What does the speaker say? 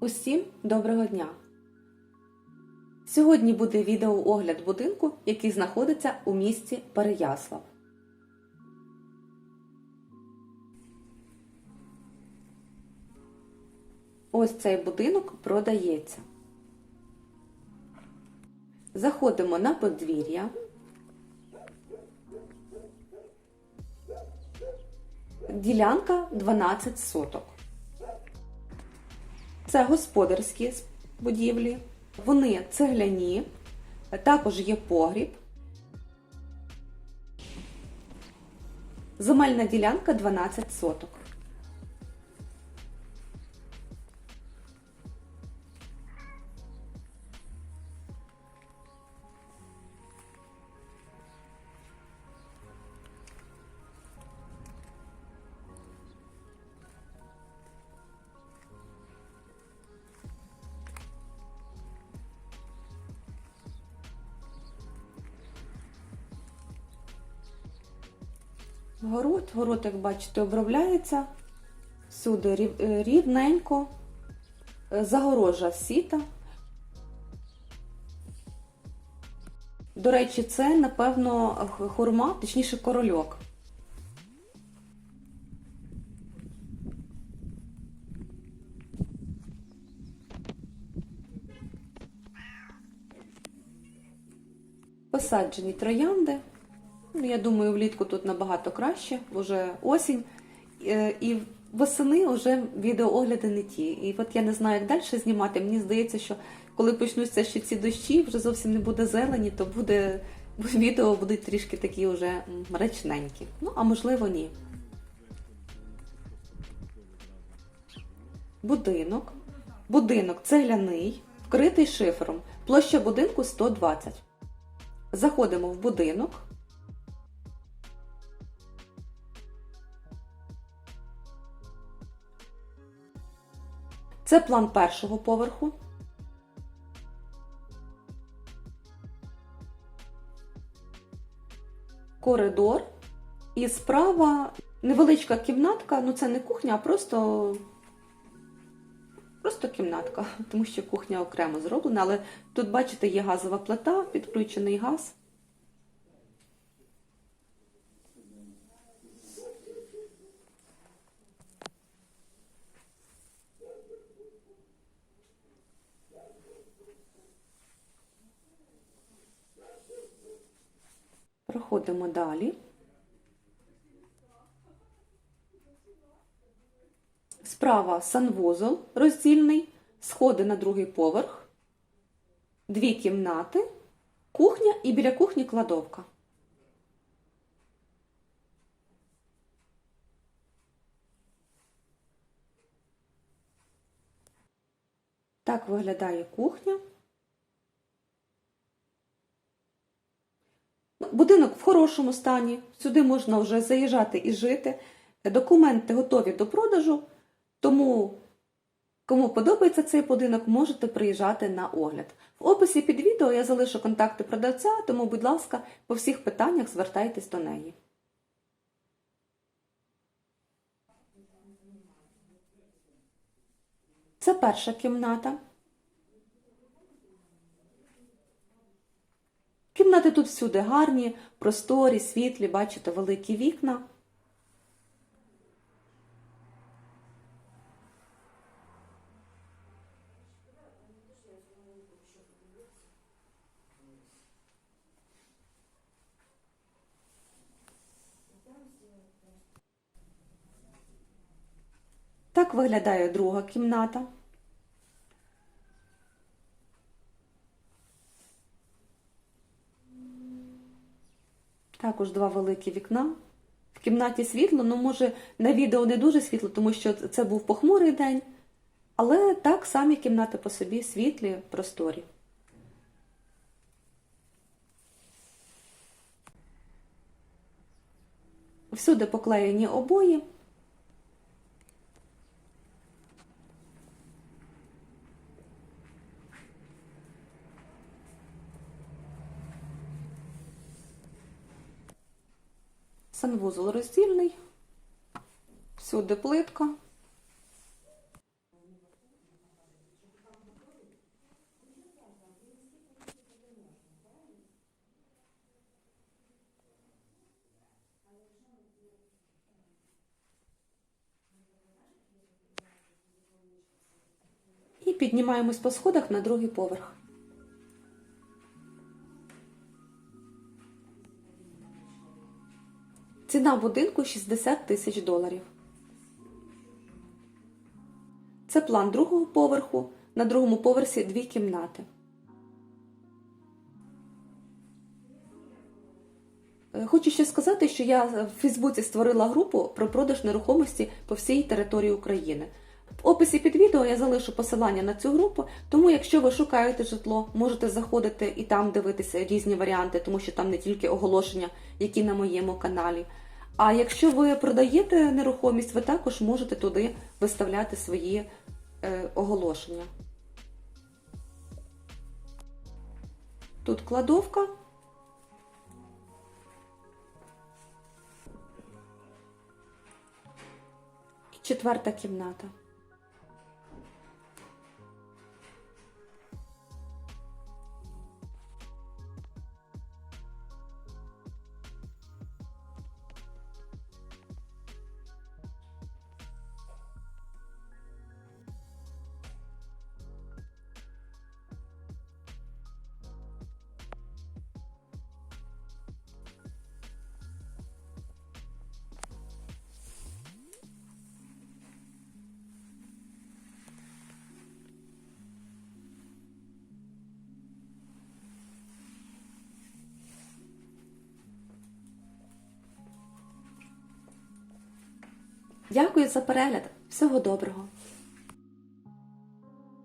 Усім доброго дня! Сьогодні буде відеоогляд будинку, який знаходиться у місті Переяслав. Ось цей будинок продається. Заходимо на подвір'я. Ділянка 12 соток. Це господарські будівлі, вони цегляні, також є погріб. Земельна ділянка 12 соток. Город, город, як бачите, обробляється всюди е, рівненько, Е, загорожа сіта. До речі, це, напевно, хурма, точніше корольок. Посаджені троянди. Ну, я думаю, влітку тут набагато краще, вже осінь. Е, І восени вже відеоогляди не ті. І от я не знаю, як далі знімати. Мені здається, що коли почнуться ще ці дощі, вже зовсім не буде зелені, то буде відео будуть трішки такі вже м, мрачненькі. Ну, а можливо, ні. Будинок. Будинок цегляний, вкритий шифером. Площа будинку 120. Заходимо в будинок. Це план першого поверху. Коридор. І справа невеличка кімнатка, ну це не кухня, а просто, просто кімнатка, тому що кухня окремо зроблена, але тут, бачите, є газова плита, підключений газ. Проходимо далі. Справа санвузол роздільний, сходи на другий поверх, дві кімнати, кухня і біля кухні кладовка. Так виглядає кухня. Будинок в хорошому стані, сюди можна вже заїжджати і жити. Документи готові до продажу, тому кому подобається цей будинок, можете приїжджати на огляд. В описі під відео я залишу контакти продавця, тому, будь ласка, по всіх питаннях звертайтесь до неї. Це перша кімната. Кімнати тут всюди гарні, просторі, світлі, бачите, великі вікна. Так виглядає друга кімната. Також два великі вікна. В кімнаті світло, ну, може, на відео не дуже світло, тому що це був похмурий день. Але так самі кімнати по собі світлі, просторі. Всюди поклеєні обої. санвузол роздільний, всюди плитка. І піднімаємось по сходах на другий поверх. Ціна будинку 60 тисяч доларів. Це план другого поверху. На другому поверсі дві кімнати. Е, Хочу ще сказати, що я в Фейсбуці створила групу про продаж нерухомості по всій території України. В описі під відео я залишу посилання на цю групу, тому якщо ви шукаєте житло, можете заходити і там дивитися різні варіанти, тому що там не тільки оголошення, які на моєму каналі. А якщо ви продаєте нерухомість, ви також можете туди виставляти свої е, оголошення. Тут кладовка. І четверта кімната. Дякую за перегляд. Всього доброго!